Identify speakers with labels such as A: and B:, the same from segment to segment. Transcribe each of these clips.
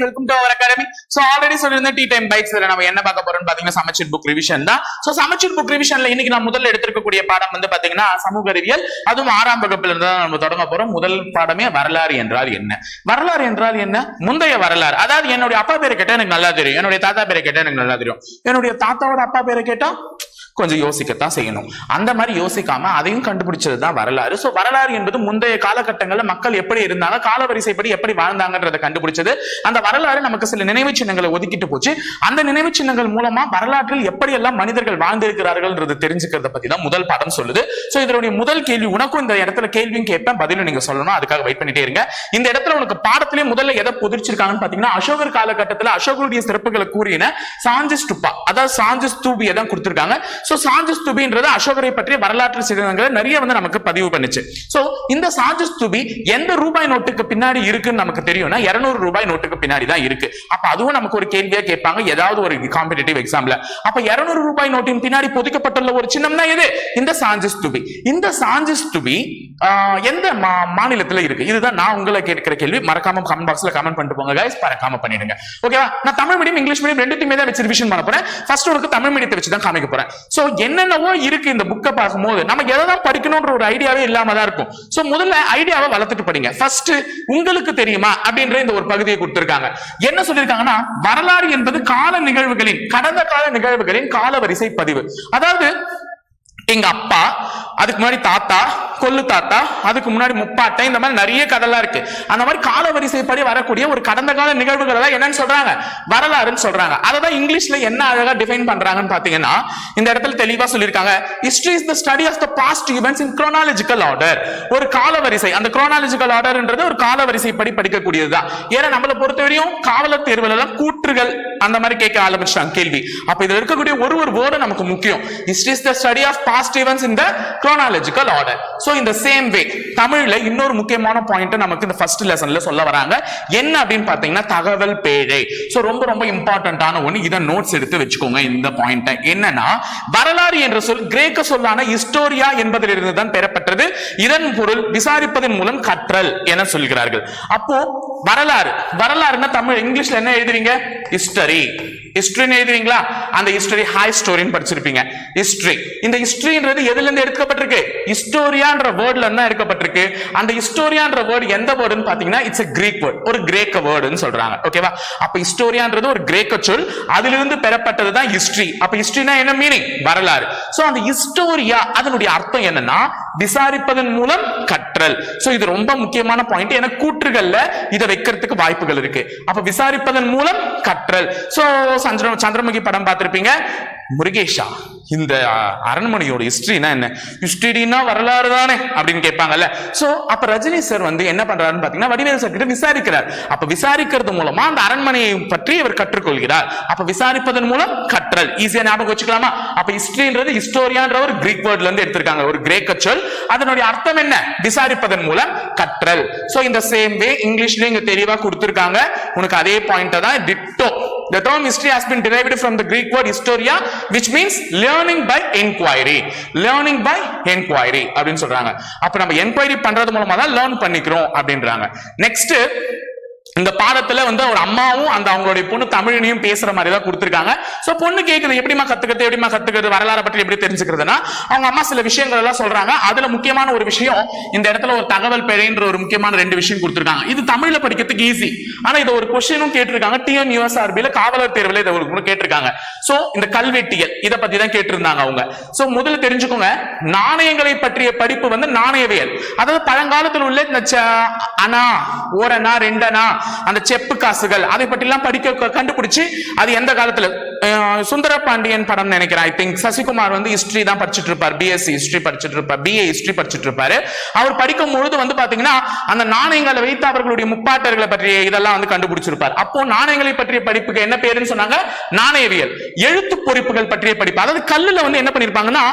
A: Guys welcome to our academy so already சொல்லியிருந்த tea time bikes நம்ம என்ன பார்க்க போறோம்னு பாத்தீங்கன்னா சமச்சீர் புக் ரிவிஷன் தான். சோ சமச்சீர் புக் ரிவிஷன்ல இன்னைக்கு நான் முதல்ல எடுத்திருக்கக்கூடிய பாடம் வந்து பாத்தீங்கன்னா சமூக அறிவியல். அதுவும் ஆறாம் வகுப்புல இருந்து தான் நம்ம தொடங்க போறோம். முதல் பாடமே வரலாறு என்றால் என்ன? வரலாறு என்றால் என்ன? முந்தைய வரலாறு. அதாவது என்னுடைய அப்பா பேரை கேட்டா எனக்கு நல்லா தெரியும். என்னுடைய தாத்தா பேரை கேட்டா எனக்கு நல்லா தெரியும். என்னுடைய தாத்தாவோட அப்பா பேரை கேட்டா கொஞ்சம் யோசிக்கத்தான் செய்யணும். அந்த மாதிரி யோசிக்காம அதையும் கண்டுபிடிச்சது தான் வரலாறு. சோ வரலாறு என்பது முந்தைய காலகட்டங்களில் மக்கள் எப்படி இருந்தாங்க காலவரிசைப்படி எப்படி வாழ்ந்தாங்கன்றதை கண்டுபிடிச்சது. அந்த வரலாறு நமக்கு சில நினைவு சின்னங்களை ஒதுக்கிட்டு போச்சு. அந்த நினைவு சின்னங்கள் மூலமா வரலாற்றில் எப்படி எல்லாம் மனிதர்கள் வாழ்ந்திருக்கிறார்கள்ன்றது தெரிஞ்சுக்கிறத பத்தி தான் முதல் பாடம் சொல்லுது. சோ இதனுடைய முதல் கேள்வி உனக்கும் இந்த இடத்துல கேள்வியும் கேட்பேன் பதிலும் நீங்க சொல்லணும். அதுக்காக வெயிட் பண்ணிட்டே இருங்க. இந்த இடத்துல உனக்கு பாடத்திலே முதல்ல எதை புதிர்ச்சிருக்காங்கன்னு பாத்தீங்கன்னா அசோகர் காலகட்டத்துல அசோகருடைய சிறப்புகளை கூறின சாஞ்சி ஸ்டுப்பா அதாவது சாஞ்சி ஸ்தூபியை தான் கொடுத்திருக்காங்க. ஸோ சாஞ்சி அசோகரை பற்றிய வரலாற்று சிதங்களை நிறைய வந்து நமக்கு பதிவு பண்ணுச்சு. சோ இந்த சாஞ்சி எந்த ரூபாய் நோட்டுக்கு பின்னாடி இருக்குன்னு நமக்கு தெரியும்னா 200 ரூபாய் நோட்டுக்கு பின்னாடி தான் இருக்கு. அப்ப அதுவும் நமக்கு ஒரு கேள்வியா கேட்பாங்க ஏதாவது ஒரு காம்படிட்டிவ் எக்ஸாம்ல அப்ப 200 ரூபாய் நோட்டின் பின்னாடி புதுக்கப்பட்டுள்ள ஒரு சின்னம் தான் எது? இந்த சாஞ்சஸ்துபி இந்த சாஞ்சஸ்துபி ஆஹ், எந்த மா- மாநிலத்துல இருக்கு? இதுதான் நான் உங்களை கேட்கிற கேள்வி. மறக்காம கமெண்ட் பாக்ஸ்ல கமெண்ட் பண்ணிட்டு போங்க கைஸ் மறக்காம பண்ணிடுங்க. ஓகேவா நான் தமிழ் மீடியம் இங்கிலீஷ் மீடியம் ரெண்டுத்தையுமே தான் வச்சு ரிவிஷன் பண்ண போறேன். ஃபர்ஸ்ட் உனக்கு தமிழ் மீடியத்தை வச்சு தான் காமிக்க போறேன். சோ என்னென்னவோ இருக்கு இந்த புக்கை பார்க்கும்போது. நம்ம எதை தான் படிக்கணும்ன்ற ஒரு ஐடியாவே இல்லாம தான் இருக்கும். சோ முதல்ல ஐடியாவை வளர்த்துட்டு படிங்க. ஃபர்ஸ்ட் உங்களுக்கு தெரியுமா? அப்படின்ற இந்த ஒரு பகுதியை கொடுத்திருக்காங்க. என்ன சொல்லியிருக்காங்கன்னா வரலாறு என்பது கால நிகழ்வுகளின் கடந்த கால நிகழ்வுகளின் கால வரிசை பதிவு. அதாவது எங்க அப்பா அதுக்கு முன்னாடி தாத்தா கொள்ளு தாத்தா அதுக்கு முன்னாடி முப்பாட்டை இந்த மாதிரி நிறைய கதைலாம் இருக்கு. அந்த மாதிரி காலவரிசைப்படி வரக்கூடிய ஒரு கடந்த கால நிகழ்வுகள் எல்லாம் என்னன்னு சொல்றாங்க? வரலாறுன்னு சொல்றாங்க. அதை தான் இங்கிலீஷ்ல என்ன அழகா டிஃபைன் பண்றாங்கன்னு பாத்தீங்கன்னா இந்த இடத்துல தெளிவா சொல்லியிருக்காங்க history is the study of the past events in chronological order ஒரு காலவரிசை. அந்த குரோனாலஜிக்கல் ஆர்டர்ன்றது ஒரு காலவரிசை படி படிக்கக்கூடியதுதான். ஏன்னா நம்மளை பொறுத்தவரையும் காவலர் தேர்வுல எல்லாம் கூற்றுகள் அந்த மாதிரி கேட்க ஆரம்பிச்சிட்டாங்க கேள்வி. அப்ப இதுல இருக்கக்கூடிய ஒரு ஒரு வேர்டு நமக்கு முக்கியம். History is the study of past events இந்த குரோனாலஜிக்கல் ஆர்டர் சோ இந்த சேம் வே தமிழ்ல இன்னொரு முக்கியமான பாயிண்ட் நமக்கு இந்த ஃபர்ஸ்ட் லெசன்ல சொல்ல வராங்க. என்ன அப்படின்னு பாத்தீங்கன்னா தகவல் பேழை. சோ ரொம்ப ரொம்ப இம்பார்ட்டன்டான ஒண்ணு. இதை நோட்ஸ் எடுத்து வச்சுக்கோங்க இந்த பாயிண்ட் என்னன்னா வரலாறு என்ற சொல் கிரேக்க சொல்லான ஹிஸ்டோரியா என்பதிலிருந்து தான் பெறப்பட்டது. இதன் பொருள் விசாரிப்பதன் மூலம் கற்றல் என சொல்கிறார்கள். அப்போ வரலாறு. வரலாறுன்னா தமிழ் இங்கிலீஷ்ல என்ன எழுதுறீங்க? ஹிஸ்டரி ஹிஸ்டரின்னு எழுதுவீங்களா அந்த ஹிஸ்டரி ஹாய் ஸ்டோரின்னு படிச்சிருப்பீங்க. ஹிஸ்டரி இந்த ஹிஸ்டரின்றது எதுல இருந்து எடுக்கப்பட்டிருக்கு? ஹிஸ்டோரியான்ற வேர்ட்ல இருந்து எடுக்கப்பட்டிருக்கு. அந்த ஹிஸ்டோரியான்ற வேர்டு எந்த வேர்டுன்னு பாத்தீங்கன்னா இட்ஸ் கிரீக் வேர்டு ஒரு கிரேக்க வேர்டுன்னு சொல்றாங்க. ஓகேவா அப்ப ஹிஸ்டோரியான்றது ஒரு கிரேக்க சொல். அதிலிருந்து பெறப்பட்டது தான் ஹிஸ்டரி அப்ப ஹிஸ்டரினா என்ன மீனிங் வரலாறு. சோ அந்த ஹிஸ்டோரியா அதனுடைய அர்த்தம் என்னன்னா விசாரிப்பதன் மூலம் கற்றல். சோ இது ரொம்ப முக்கியமான பாயிண்ட் ஏன்னா கூற்றுகள்ல இதை வைக்கிறதுக்கு வாய்ப்புகள் இருக்கு. அப்ப விசாரிப்பதன் மூலம் கற்றல். சோ சந்திர சந்திரமுகி படம் பார்த்திருப்பீங்க. முருகேஷா இந்த அரண்மனையோட ஹிஸ்டரினா என்ன? ஹிஸ்டரினா வரலாறு தானே அப்படின்னு கேட்பாங்கல்ல. சோ அப்ப ரஜினி சார் வந்து என்ன பண்றாருன்னு பாத்தீங்கன்னா வடிவேல் சார் கிட்ட விசாரிக்கிறார். அப்ப விசாரிக்கிறது மூலமா அந்த அரண்மனையை பற்றி அவர் கற்றுக்கொள்கிறார். அப்ப விசாரிப்பதன் மூலம் கற்றல். ஈஸியா ஞாபகம் வச்சுக்கலாமா? அப்ப ஹிஸ்டரின்றது ஹிஸ்டோரியான்ற ஒரு கிரீக் வேர்ட்ல இருந்து எடுத்திருக்காங்க ஒரு கிரேக்க சொல். அதனுடைய அர்த்தம் என்ன? விசாரிப்பதன் மூலம் கற்றல். சோ இந்த சேம் வே இங்கிலீஷ்லயும் இங்க தெளிவா கொடுத்திருக்காங்க. உனக்கு அதே பாயிண்ட் தான் ditto The term history has been derived from the Greek word historia, which means learning by inquiry. Learning by inquiry அப்படின்னு சொல்றாங்க. அப்ப நம்ம என்கொயரி பண்றது மூலமா தான் லேர்ன் பண்ணிக்கிறோம் அப்படின்றாங்க. நெக்ஸ்ட் இந்த பாடத்துல வந்து ஒரு அம்மாவும் அந்த அவங்களுடைய பொண்ணு தமிழினையும் பேசுற மாதிரி தான் கொடுத்துருக்காங்க. சோ பொண்ணு கேட்குது எப்படிமா கத்துக்கிறது எப்படிமா கத்துக்கிறது வரலாறு பற்றி எப்படி தெரிஞ்சுக்கிறதுனா அவங்க அம்மா சில விஷயங்கள் எல்லாம் சொல்றாங்க. அதுல முக்கியமான ஒரு விஷயம் இந்த இடத்துல ஒரு தகவல் பிழைன்ற ஒரு முக்கியமான ரெண்டு விஷயம் கொடுத்துருக்காங்க. இது தமிழ்ல படிக்கிறதுக்கு ஈஸி ஆனா இதை ஒரு கொஸ்டினும் கேட்டிருக்காங்க. டிஎன் யூஎஸ்ஆர்பியில காவலர் தேர்வில் இதை ஒரு கேட்டிருக்காங்க. சோ இந்த கல்வெட்டியல் இதை பத்தி தான் கேட்டிருந்தாங்க அவங்க. சோ முதல்ல தெரிஞ்சுக்கோங்க நாணயங்களை பற்றிய படிப்பு வந்து நாணயவியல். அதாவது பழங்காலத்தில் உள்ள இந்த அணா ஓரணா ரெண்டனா அந்த செப்பு காசுகள் அதை பற்றிலாம் படிக்க கண்டுபிடிச்சு அது எந்த காலத்துல? சுந்தர பாண்டியன் படம் நினைக்கிறேன். ஐ திங்க் சசிகுமார் வந்து ஹிஸ்டரி தான் படிச்சுட்டு இருப்பார் பிஎஸ்சி ஹிஸ்டரி படிச்சுட்டு இருப்பார் பிஏ ஹிஸ்டரி படிச்சுட்டு இருப்பாரு அவர் படிக்கும் பொழுது வந்து பாத்தீங்கன்னா அந்த நாணயங்களை வைத்து அவர்களுடைய முப்பாட்டர்களை பற்றிய இதெல்லாம் வந்து கண்டுபிடிச்சிருப்பார். அப்போ நாணயங்களை பற்றிய படிப்புக்கு என்ன பேருன்னு சொன்னாங்க? நாணயவியல். எழுத்து பொறிப்புகள் பற்றிய படிப்பு. அதாவது கல்லுல வந்து என்ன பண்ணிருப்பாங்கன்னா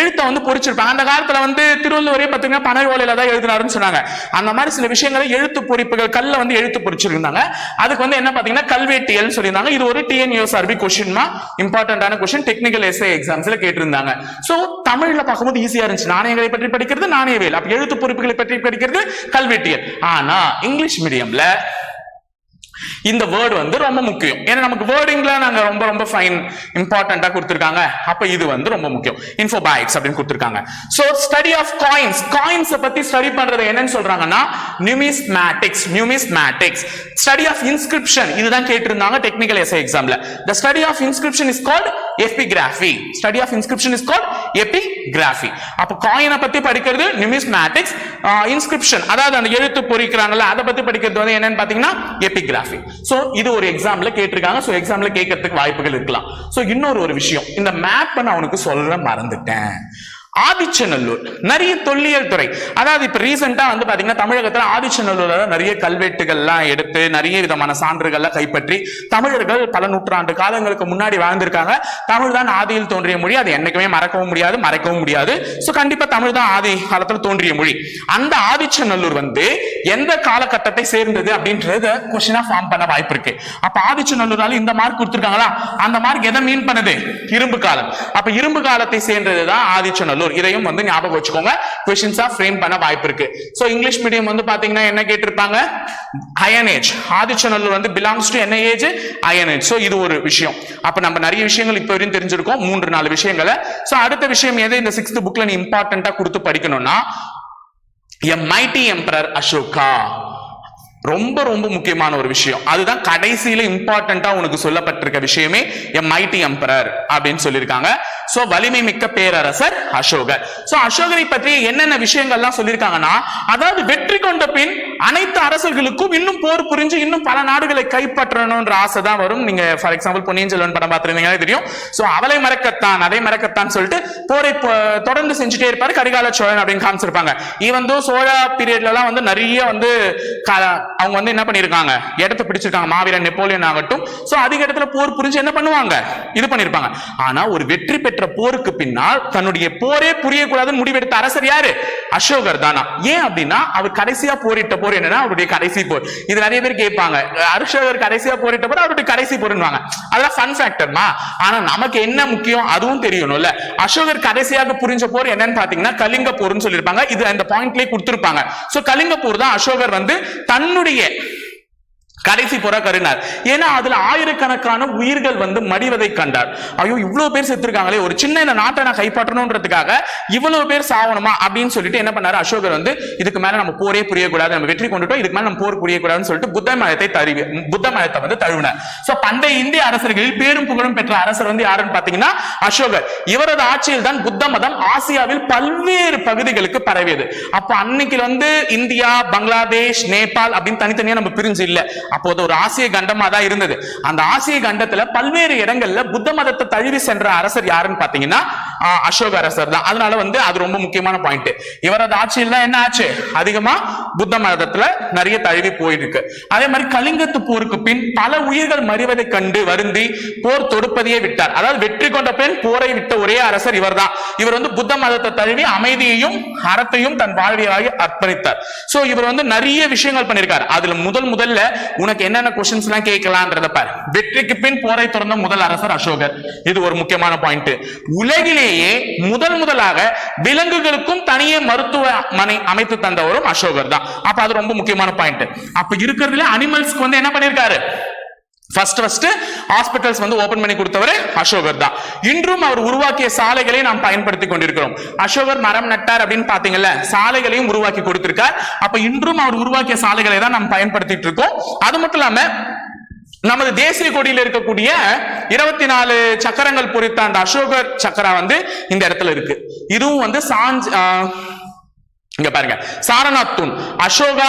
A: எழுத்தை வந்து பொறிச்சிருப்பாங்க. அந்த காலத்துல வந்து திருவள்ளுவரே பாத்தீங்கன்னா பனை ஓலையில தான் எழுதினாருன்னு சொன்னாங்க. அந்த மாதிரி சில விஷயங்களை எழுத்து பொறிப்புகள் கல்ல வந்து எழுத்து பொறிச்சிருந்தாங்க. அதுக்கு வந்து என்ன பாத்தீங்கன்னா கல்வெட்டியல் சொல்லியிருந்தாங்க. இது ஒரு டிஎன்யூஎஸ்ஆர்பி கொஸ்டின்னா இம்பார்ட்டன்டான கொஸ்டின் டெக்னிக்கல் எஸ்ஏ எக்ஸாம்ஸ்ல கேட்டிருந்தாங்க. சோ தமிழ்ல பார்க்கும்போது ஈஸியா இருந்துச்சு. நாணயங்களை பற்றி படிக்கிறது நாணயவியல். அப்ப எழுத்து பொறுப்புகளை பற்றி படிக்கிறது கல்வெட்டியல். ஆனா இங்கிலீஷ் மீடியம்ல இந்த வேர்டு வந்து ரொம்ப முக்கியம். ஏன்னா நமக்கு வேர்டிங்ல நாங்க ரொம்ப ரொம்ப ஃபைன் இம்பார்ட்டண்டா கொடுத்துருக்காங்க. அப்ப இது வந்து ரொம்ப முக்கியம். இன்ஃபோபைட்ஸ் அப்படின்னு கொடுத்துருக்காங்க. So study of coins coins பத்தி ஸ்டடி பண்றது என்னன்னு சொல்றாங்கன்னா numismatics numismatics study of inscription இதுதான் கேட்டிருந்தாங்க டெக்னிக்கல் எஸ்ஐ எக்ஸாம்ல the study of inscription is called epigraphy study of inscription is called epigraphy அப்ப காயினை பத்தி படிக்கிறது நியூமிஸ்மேட்டிக்ஸ் இன்ஸ்கிரிப்ஷன் அதாவது அந்த எழுத்து பொறிக்கிறாங்கல்ல அதை பத்தி படிக்கிறது வந்து என்னன்னு பாத்தீங்கன்னா எபிகிராஃபி சோ இது ஒரு எக்ஸாம்ல கேட்டிருக்காங்க. சோ எக்ஸாம்ல கேட்கறதுக்கு வாய்ப்புகள் இருக்கலாம். சோ இன்னொரு ஒரு விஷயம். இந்த மேப் நான் உனக்கு சொல்ல மறந்துட்டேன். ஆதிச்சநல்லூர். நிறைய தொல்லியல் துறை. அதாவது இப்ப ரீசெண்டா வந்து பாத்தீங்கன்னா தமிழகத்துல ஆதிச்சநல்லூர்ல நிறைய கல்வெட்டுகள்லாம் எடுத்து நிறைய விதமான சான்றுகள்லாம் கைப்பற்றி தமிழர்கள் பல நூற்றாண்டு காலங்களுக்கு முன்னாடி வாழ்ந்திருக்காங்க. தமிழ் தான் ஆதியில் தோன்றிய மொழி. அது என்னைக்குமே மறக்கவும் முடியாது மறைக்கவும் முடியாது. சோ கண்டிப்பா தமிழ் தான் ஆதி காலத்துல தோன்றிய மொழி. அந்த ஆதிச்சநல்லூர் வந்து எந்த காலகட்டத்தை சேர்ந்தது அப்படின்றத கொஸ்டினா ஃபார்ம் பண்ண வாய்ப்பு இருக்கு. அப்ப ஆதிச்சநல்லூர்னால இந்த மார்க் கொடுத்துருக்காங்களா? அந்த மார்க் எதை மீன் பண்ணுது? இரும்பு காலம். அப்ப இரும்பு காலத்தை சேர்ந்ததுதான் ஆதிச்சநல்லூர். இதையும் வந்து ஞாபகம் வச்சுக்கோங்க. கொஸ்டின்ஸா ஃப்ரேம் பண்ண வாய்ப்பு இருக்கு. ஸோ இங்கிலீஷ் மீடியம் வந்து பாத்தீங்கன்னா என்ன கேட்டிருப்பாங்க? அயன் ஏஜ் ஆதிச்சநல்லூர் வந்து பிலாங்ஸ் டு என்ன ஏஜ் அயன் ஏஜ் ஸோ இது ஒரு விஷயம். அப்ப நம்ம நிறைய விஷயங்கள் இப்போ வரையும் தெரிஞ்சிருக்கோம். மூன்று நாலு விஷயங்களை. சோ அடுத்த விஷயம் எது இந்த சிக்ஸ்த் புக்ல நீ இம்பார்ட்டண்டா கொடுத்து படிக்கணும்னா எ மைட்டி எம்பரர் அசோகா ரொம்ப ரொம்ப முக்கியமான ஒரு விஷயம். அதுதான் கடைசியில இம்பார்ட்டண்டா உனக்கு சொல்லப்பட்டிருக்க விஷயமே எம் மைட்டி எம்பரர் அப்படின்னு சொல்லியிருக்காங்க. சோ வலிமை மிக்க பேரரசர் அசோகர். சோ அசோகரை பற்றி என்னென்ன விஷயங்கள்லாம் சொல்லியிருக்காங்கன்னா அதாவது வெற்றி கொண்ட பின் அனைத்து அரசர்களுக்கும் இன்னும் போர் புரிஞ்சு இன்னும் பல நாடுகளை கைப்பற்றணும்ன்ற ஆசை தான் வரும். நீங்க ஃபார் எக்ஸாம்பிள் பொன்னியின் செல்வன் படம் பார்த்திருந்தீங்கன்னா தெரியும். சோ அவளை மறக்கத்தான் அதை மறக்கத்தான் சொல்லிட்டு போரை தொடர்ந்து செஞ்சுட்டே இருப்பாரு கரிகால சோழன் அப்படின்னு காமிச்சிருப்பாங்க. ஈவன் தோ சோழா பீரியட்ல எல்லாம் வந்து நிறைய வந்து அவங்க வந்து என்ன பண்ணிருக்காங்க இடத்த பிடிச்சிருக்காங்க. மாவீரன் நெப்போலியன் ஆகட்டும். சோ அதிக இடத்துல போர் புரிஞ்சு என்ன பண்ணுவாங்க? இது பண்ணிருப்பாங்க ஆனா ஒரு வெற்றி பெற்ற போருக்கு பின்னால் தன்னுடைய போரே புரியக்கூடாதுன்னு முடிவெடுத்த அரசர் யாரு? அசோகர் தானா. ஏன் அப்படின்னா அவர் கடைசியா போரிட்ட போர் என்னன்னா அவருடைய கடைசி போர். இது நிறைய பேர் கேட்பாங்க. அருஷகர் கடைசியா போரிட்ட போது அவருடைய கடைசி போர்னுவாங்க அதெல்லாம் ஃபன் ஃபேக்டர்மா ஆனா நமக்கு என்ன முக்கியம்? அதுவும் தெரியணும்ல. அசோகர் கடைசியாக புரிஞ்ச போர் என்னன்னு பாத்தீங்கன்னா கலிங்க போர்னு சொல்லியிருப்பாங்க. இது அந்த பாயிண்ட்லயே கொடுத்திருப்பாங்க. சோ கலிங்க போர் தான் அசோகர் வந்து தன்னுடைய கடைசி புற கருணார். ஏன்னா அதுல ஆயிரக்கணக்கான உயிர்கள் வந்து மடிவதை கண்டார். ஐயோ இவ்வளவு பேர் செத்துருக்காங்களே ஒரு சின்ன இந்த நாட்டை நான் கைப்பற்றணுன்றதுக்காக இவ்வளவு பேர் சாவணுமா அப்படின்னு சொல்லிட்டு என்ன பண்ணாரு? அசோகர் வந்து இதுக்கு மேல நம்ம போரே புரியக்கூடாது நம்ம வெற்றி கொண்டுட்டோம் இதுக்கு மேல நம்ம போர் புரியக்கூடாதுன்னு சொல்லிட்டு புத்த மதத்தை தழுவி புத்த மதத்தை வந்து தழுவினார். சோ பண்டைய இந்திய அரசர்களில் பேரும் புகழும் பெற்ற அரசர் வந்து யாருன்னு பாத்தீங்கன்னா அசோகர். இவரது ஆட்சியில் தான் புத்த மதம் ஆசியாவில் பல்வேறு பகுதிகளுக்கு பரவியது. அப்ப அன்னைக்கு வந்து இந்தியா பங்களாதேஷ் நேபாள் அப்படின்னு தனித்தனியா நம்ம பிரிஞ்சு இல்லை. அப்போது ஒரு ஆசிய கண்டமா தான் இருந்தது. அந்த ஆசிய கண்டத்துல பல்வேறு இடங்கள்ல புத்த மதத்தை தழுவி சென்ற அரசர் யாருன்னு பாத்தீங்கன்னா அசோக அரசர் தான். அதனால வந்து அது ரொம்ப முக்கியமான பாயிண்ட் இவரது ஆட்சியில் தான் என்ன ஆச்சு? அதிகமா புத்த மதத்துல நிறைய தழுவி போயிருக்கு. அதே மாதிரி கலிங்கத்து போருக்கு பின் பல உயிர்கள் மறிவதை கண்டு வருந்தி போர் தொடுப்பதையே விட்டார். அதாவது வெற்றி கொண்ட பெண் போரை விட்ட ஒரே அரசர் இவர்தான். இவர் வந்து புத்த மதத்தை தழுவி அமைதியையும் அறத்தையும் தன் வாழ்வியலாக அர்ப்பணித்தார். சோ இவர் வந்து நிறைய விஷயங்கள் பண்ணிருக்காரு. அதுல முதல் முதல்ல உனக்கு என்னென்ன கொஸ்டின்ஸ் எல்லாம் கேட்கலான்றத பாரு. வெற்றிக்கு பின் போரை தொடர்ந்த முதல் அரசர் அசோகர். இது ஒரு முக்கியமான பாயிண்ட் உலகிலேயே முதல் முதலாக விலங்குகளுக்கும் தனியே மருத்துவமனை அமைத்து தந்தவரும் அசோகர் தான். அப்ப அது ரொம்ப முக்கியமான பாயிண்ட் அப்ப இருக்கிறதுல அனிமல்ஸ்க்கு வந்து என்ன பண்ணிருக்காரு? ஃபர்ஸ்ட் ஃபர்ஸ்ட் ஹாஸ்பிட்டல்ஸ் வந்து ஓபன் பண்ணி கொடுத்தவர் அசோகர் தான். இன்றும் அவர் உருவாக்கிய சாலைகளை நாம் பயன்படுத்தி கொண்டிருக்கிறோம். அசோகர் மரம் நட்டார் அப்படின்னு பாத்தீங்கல்ல சாலைகளையும் உருவாக்கி கொடுத்திருக்கார். அப்ப இன்றும் அவர் உருவாக்கிய சாலைகளை தான் நாம் பயன்படுத்திட்டு இருக்கோம். அது மட்டும் இல்லாம நமது தேசிய கொடியில் இருக்கக்கூடிய இருபத்தி நாலு சக்கரங்கள் பொறித்த அந்த அசோகர் சக்கரா வந்து இந்த இடத்துல இருக்கு. இதுவும் வந்து சாஞ்ச் இங்க பாருங்க. சாரநாத் தூண் அசோகா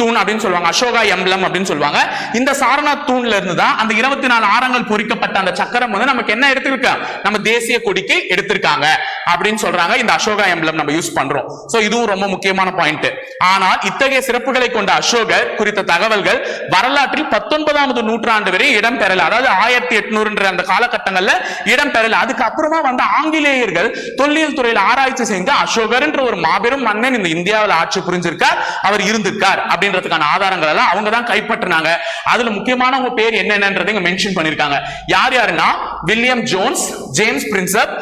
A: தூண் அப்படின்னு சொல்லுவாங்க. அசோகா எம்லம் அப்படின்னு சொல்லுவாங்க. இந்த சாரநாத் தூண்ல இருந்து தான் அந்த இருபத்தி நாலு ஆரங்கள் பொறிக்கப்பட்ட அந்த சக்கரம் வந்து நமக்கு என்ன எடுத்திருக்க? நம்ம தேசிய கொடிக்கு எடுத்திருக்காங்க. அப்படின்னு சொல்றாங்க. இந்த அசோகா எம்பளம் நம்ம யூஸ் பண்றோம். சோ இதுவும் ரொம்ப முக்கியமான பாயிண்ட் ஆனால் இத்தகைய சிறப்புகளை கொண்ட அசோகர் குறித்த தகவல்கள் வரலாற்றில் பத்தொன்பதாவது நூற்றாண்டு வரை இடம்பெறல அதாவது ஆயிரத்தி எட்நூறுன்ற அந்த காலகட்டங்கள்ல இடம்பெறல அதுக்கு அப்புறமா வந்த ஆங்கிலேயர்கள் தொல்லியல் துறையில் ஆராய்ச்சி செஞ்சு அசோகர்ன்ற ஒரு மாபெரும் மன்னன் இந்த இந்தியாவில் ஆட்சி புரிஞ்சிருக்கார் அவர் இருந்திருக்கார் அப்படின்றதுக்கான ஆதாரங்கள் எல்லாம் அவங்க தான் கைப்பற்றினாங்க. அதுல முக்கியமானவங்க பேர் என்னென்னன்றதை இங்க மென்ஷன் பண்ணிருக்காங்க. யார் யாருன்னா? William Jones James Prinsep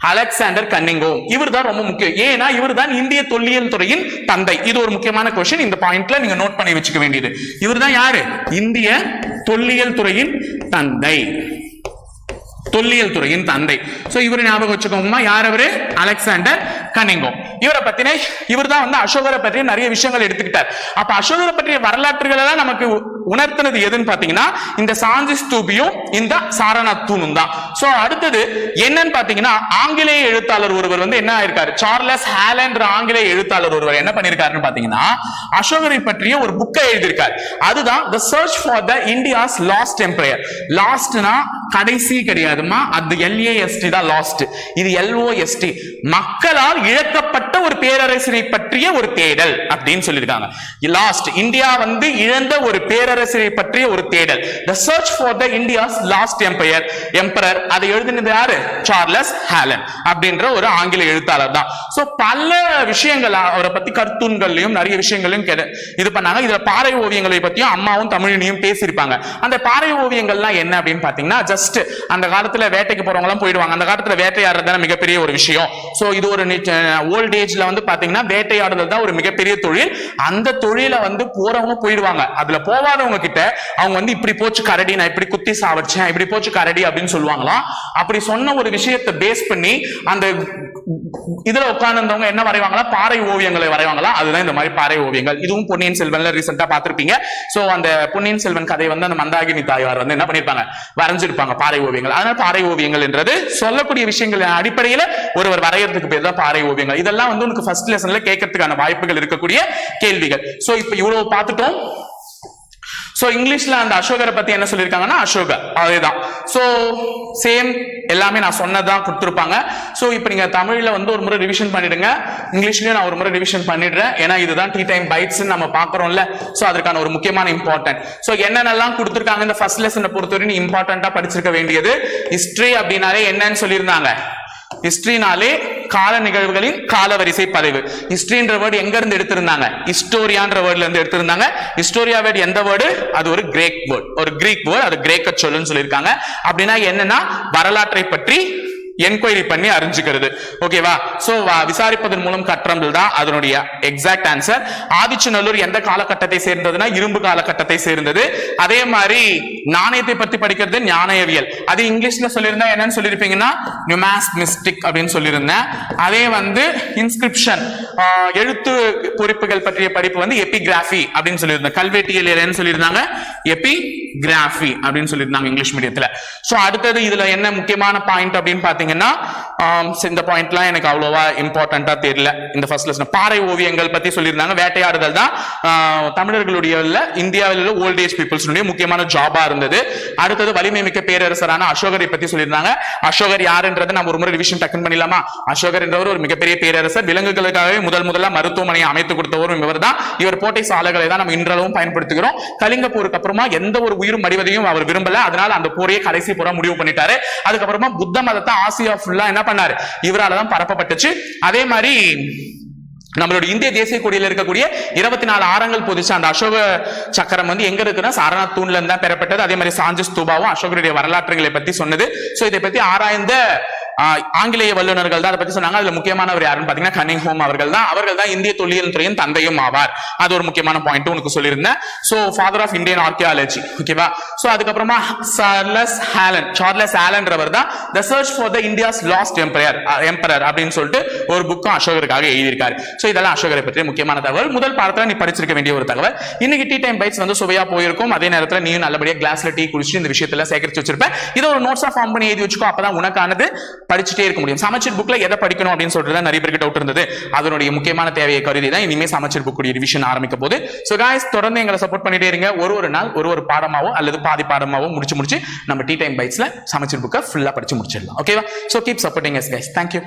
A: Alexander Cunningham. இவர் தான் ரொம்ப முக்கியம். ஏன்னா இவர் தான் இந்திய தொல்லியல் துறையின் தந்தை. இது ஒரு முக்கியமான கொஸ்டின் இந்த பாயிண்ட்ல நீங்க நோட் பண்ணி வச்சுக்க வேண்டியது. இவர் தான் யாரு? இந்திய தொல்லியல் துறையின் தந்தை. தொல்லியல் துறையின் தந்தை. சோ இவரு ஞாபகம் வச்சுக்கோங்கம்மா. யார் அவரு? Alexander Cunningham. இவரை பத்தின இவர் தான் வந்து அசோகரை பற்றிய நிறைய விஷயங்கள் எடுத்துக்கிட்டார். அப்ப அசோகரை பற்றிய வரலாற்றுகள் எல்லாம் நமக்கு உணர்த்தினது எதுன்னு பாத்தீங்கன்னா இந்த சாஞ்சி ஸ்தூபியும் இந்த சாரநாத் தூணும் தான். சோ அடுத்தது என்னன்னு பாத்தீங்கன்னா ஆங்கிலேய எழுத்தாளர் ஒருவர் வந்து என்ன ஆயிருக்காரு? சார்லஸ் ஹேலன்ற ஆங்கிலேய எழுத்தாளர் ஒருவர் என்ன பண்ணிருக்காருன்னு பாத்தீங்கன்னா அசோகரை பற்றிய ஒரு புக்கை எழுதியிருக்காரு. அதுதான் the search for the India's lost empire லாஸ்ட்னா கடைசி கிடையாது. கிடையாதுமா அது எல்ஏஎஸ்டி தான் லாஸ்ட் இது எல்ஓஎஸ்டி மக்களால் இழக்கப்பட்ட ஒரு பேரரசினை பற்றிய ஒரு தேடல் அப்படின்னு சொல்லியிருக்காங்க. லாஸ்ட் இந்தியா வந்து இழந்த ஒரு பேரரசினை பற்றிய ஒரு தேடல். The search for the India's lost empire emperor அதை எழுதினது யாரு? சார்லஸ் ஹேலன் அப்படின்ற ஒரு ஆங்கில எழுத்தாளர் தான். சோ பல விஷயங்கள் அவரை பத்தி கருத்தூன்கள்லயும் நிறைய விஷயங்களையும் இது பண்ணாங்க. இதுல பாறை ஓவியங்களை பத்தியும் அம்மாவும் தமிழினியும் பேசியிருப்பாங்க. அந்த பாறை ஓவியங்கள்லாம் என்ன அப்படின்னு பாத்தீங்கன்னா ஜஸ்ட் அந்த காலத்துல வேட்டைக்கு போறவங்க எல்லாம் போயிடுவாங்க. அந்த காலத்துல வேட்டையாடுறது தானே மிகப்பெரிய ஒரு விஷயம். சோ இது ஒரு ஓல்ட் ஏஜ்ல வந்து பாத்தீங்கன்னா வேட்டையாடுதல் தான் ஒரு மிகப்பெரிய தொழில். அந்த தொழில வந்து போறவங்க போயிடுவாங்க. அதுல போவாதவங்க கிட்ட அவங்க வந்து இப்படி போச்சு கரடி நான் இப்படி குத்தி சாவடிச்சேன் இப்படி போச்சு கரடி அப்படின்னு சொல்லுவாங்களாம். அப்படி சொன்ன ஒரு விஷயத்தை பேஸ் பண்ணி அந்த இதுல உட்கார்ந்தவங்க என்ன வரைவாங்களா? பாறை ஓவியங்களை வரைவாங்களா? அதுதான் இந்த மாதிரி பாறை ஓவியங்கள். இதுவும் பொன்னியின் செல்வன்ல ரீசெண்டா பாத்திருப்பீங்க சோ அந்த பொன்னியின் செல்வன் கதை வந்து அந்த மந்தாகினி தாயார் வந்து என்ன பண்ணிருப்பாங்க? வரைஞ்சிருப்பாங்க பாறை ஓவியங்கள். அதனால பாறை ஓவியங்கள் என்றது சொல்லக்கூடிய விஷயங்கள் அடிப்படையில ஒருவர் வரையறதுக்கு பேர் தான் பாறை ஓவியங்கள். இதெல்லாம் வந்து உனக்கு ஃபர்ஸ்ட் லெசன்ல கேட்கறதுக்கான வாய்ப்புகள் இருக்கக்கூடிய கேள்விகள். சோ இப்ப இவ்வளவு பார்த்துட்டோம். சோ இங்கிலீஷ்ல அந்த அசோகரை பத்தி என்ன சொல்லியிருக்காங்கன்னா அசோகா. அதேதான். சோ சேம் எல்லாமே நான் சொன்னதான் கொடுத்துருப்பாங்க. சோ இப்போ நீங்க தமிழ்ல வந்து ஒரு முறை ரிவிஷன் பண்ணிடுங்க. இங்கிலீஷ்லயும் நான் ஒரு முறை ரிவிஷன் பண்ணிடுறேன். ஏன்னா இதுதான் டீ டைம் பைட்ஸ் நம்ம பாக்குறோம்ல சோ அதுக்கான ஒரு முக்கியமான இம்பார்ட்டன்ட் சோ என்னென்னலாம் கொடுத்துருக்காங்க இந்த ஃபர்ஸ்ட் லெசனை பொறுத்தவரை நீ படிச்சிருக்க வேண்டியது. ஹிஸ்டரி அப்படின்னாலே என்னன்னு சொல்லியிருந்தாங்க. ஹிஸ்டரினாலே கால நிகழ்வுகளின் காலவரிசை பதிவு. ஹிஸ்டரின்ற வேர்டு எங்க இருந்து எடுத்திருந்தாங்க? ஹிஸ்டோரியான்ற வேர்ட்ல இருந்து எடுத்திருந்தாங்க. ஹிஸ்டோரியா வேர்டு எந்த வேர்டு அது ஒரு கிரேக் வேர்டு ஒரு கிரீக் வேர்டு அது கிரேக்க சொல்லுன்னு சொல்லியிருக்காங்க. அப்படின்னா என்னன்னா வரலாற்றை பற்றி என்கொயரி பண்ணி அறிஞ்சுக்கிறது. ஓகேவா சோ விசாரிப்பதன் மூலம் கற்றம்பல் தான் அதனுடைய எக்ஸாக்ட் ஆன்சர் ஆதிச்சநல்லூர் எந்த காலகட்டத்தை சேர்ந்ததுன்னா இரும்பு காலகட்டத்தை சேர்ந்தது. அதே மாதிரி நாணயத்தை பத்தி படிக்கிறது ஞானயவியல் அது இங்கிலீஷ்ல சொல்லியிருந்தா என்னன்னு சொல்லியிருப்பீங்கன்னா நியூமாஸ்மிஸ்டிக் அப்படின்னு சொல்லியிருந்தேன். அதே வந்து இன்ஸ்கிரிப்ஷன் எழுத்து குறிப்புகள் பற்றிய படிப்பு வந்து எபிகிராஃபி அப்படின்னு சொல்லியிருந்தேன். கல்வெட்டியல் என்னன்னு சொல்லியிருந்தாங்க? எபிகிராஃபி அப்படின்னு சொல்லியிருந்தாங்க இங்கிலீஷ் மீடியத்துல சோ அடுத்தது இதுல என்ன முக்கியமான பாயிண்ட் அப்படின்னு பாத்தீங்கன்னா ஆம், இந்த பாயிண்ட்லாம் எனக்கு அவ்வளோவா இம்பார்ட்டண்ட்டாக தெரியல. இந்த ஃபர்ஸ்ட் லெசன் பாறை ஓவியங்கள் பற்றி சொல்லியிருந்தாங்க. வேட்டையாடுதல் தான் தமிழர்களுடைய இந்தியாவில் உள்ள ஓல்ட் ஏஜ் பீப்புள்ஸ்னுடைய முக்கியமான ஜாபாக இருந்தது. அடுத்தது வலிமை மிக்க பேரரசரான அசோகரை பற்றி சொல்லியிருந்தாங்க. அசோகர் யாருன்றதை நம்ம ஒரு முறை ரிவிஷன் டக்குன் பண்ணிடலாமா? அசோகர் என்றவர் ஒரு மிகப்பெரிய பேரரசர். விலங்குகளுக்காகவே முதல் முதல்ல மருத்துவமனையை அமைத்து கொடுத்தவரும் இவர் தான் இவர் கோட்டை சாலைகளை தான் நம்ம இன்றளவும் பயன்படுத்துகிறோம். கலிங்க போருக்கு அப்புறமா எந்த ஒரு உயிரும் மடிவதையும் அவர் விரும்பல. அதனால அந்த போரையே கடைசி போரா முடிவு பண்ணிட்டாரு. அதுக்கப்புறமா புத்த மதத்தை ஆசியா ஃபுல்லா என்ன பண்ணாரு. இவராலதான் பரப்பப்பட்டுச்சு. அதே மாதிரி நம்மளோட இந்திய தேசிய கொடியில் இருக்கக்கூடிய இருபத்தி நாலு ஆரங்கள் பொதிச்ச. அந்த அசோக சக்கரம் வந்து எங்க இருக்குன்னா சாரநாத் தூண்ல இருந்தா தான் பெறப்பட்டது. அதே மாதிரி சாஞ்ச ஸ்தூபாவும் அசோகருடைய வரலாற்றுகளை பத்தி சொன்னது. சோ இதை பத்தி ஆராய்ந்த ஆங்கிலேய வல்லுநர்கள் தான் அதை பத்தி சொன்னாங்க. அதுல முக்கியமானவர் யாருன்னு பாத்தீங்கன்னா கனிங் ஹோம் அவர்கள் தான். அவர்கள் தான் இந்திய தொல்லியல் துறையின் தந்தையும் ஆவார். அது ஒரு முக்கியமான பாயிண்ட் உனக்கு சொல்லியிருந்தேன். So father of Indian archaeology ஓகேவா சோ அதுக்கப்புறமா சார்லஸ் ஹேலன் சார்லஸ் ஹேலன்றவர் தான் the search for the India's lost empire emperor அப்படின்னு சொல்லிட்டு ஒரு புக்கும் அசோகருக்காக எழுதியிருக்காரு. சோ இதெல்லாம் அசோகரை பற்றிய முக்கியமான தகவல். முதல் பாடத்துல நீ படிச்சிருக்க வேண்டிய ஒரு தகவல். இன்னைக்கு டீ டைம் பைட்ஸ் வந்து சுவையா போயிருக்கும். அதே நேரத்துல நீயும் நல்லபடியா கிளாஸ்ல டீ குடிச்சு இந்த விஷயத்துல சேகரிச்சு வச்சிருப்ப. இதை ஒரு நோட்ஸா ஃபார்ம் பண்ணி எழுதி வச்சுக்கோ. அப்பதான் உனக்கானது படிச்சுட்டே இருக்க முடியும். சமச்சீர் புக்ல எதை படிக்கணும் அப்படின்னு சொல்றது நிறைய பேருக்கு டவுட் இருந்தது. அதனுடைய முக்கியமான தேவையை கருதி தான் இனிமே சமச்சீர் புக் ரிவிஷன் ஆரம்பிக்க போது சோ காய்ஸ் தொடர்ந்து எங்களை சப்போர்ட் பண்ணிட்டே இருங்க. ஒரு ஒரு நாள் ஒரு ஒரு பாடமாவோ அல்லது பாதி பாடமாவோ முடிச்சு முடிச்சு நம்ம டீ டைம் பைட்ஸ்ல சமச்சீர் புக்கை ஃபுல்லா படிச்சு முடிச்சிடலாம். ஓகேவா so keep supporting us guys thank you